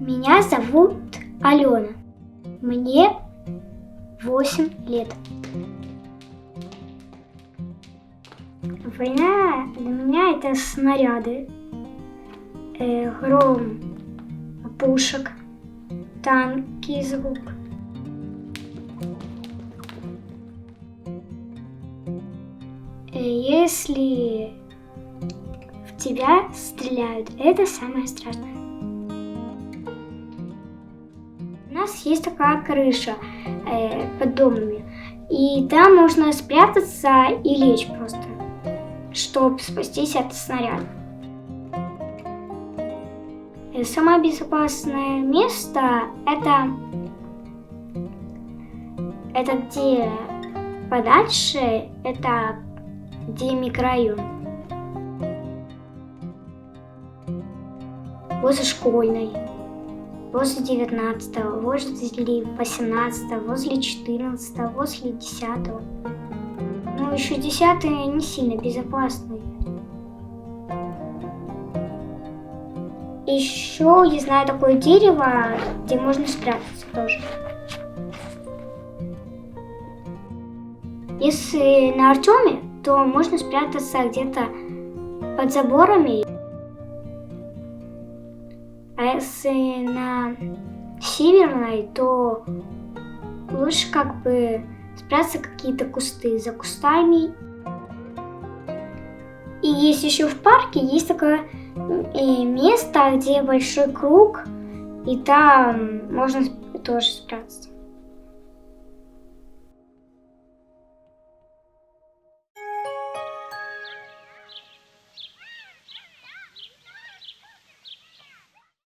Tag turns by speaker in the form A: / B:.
A: Меня зовут Алена. Мне 8 лет. Война для меня это снаряды, э, гром пушек, танки звук. Э, Если в тебя стреляют, это самое страшное. Нас есть такая крыша э, под домами, и там можно спрятаться и лечь просто, чтобы спастись от снаряда. Э, Самое безопасное место это это где подальше, это где микрорайон. Возле школьной, возле 19 возле 18 возле 14 возле 10 Ну, еще 10 не сильно безопасный. Еще я знаю такое дерево, где можно спрятаться тоже. Если на Артеме, то можно спрятаться где-то под заборами. А если на Северной, то лучше как бы спрятаться какие-то кусты за кустами. И есть еще в парке есть такое и место, где большой круг, и там можно тоже спрятаться.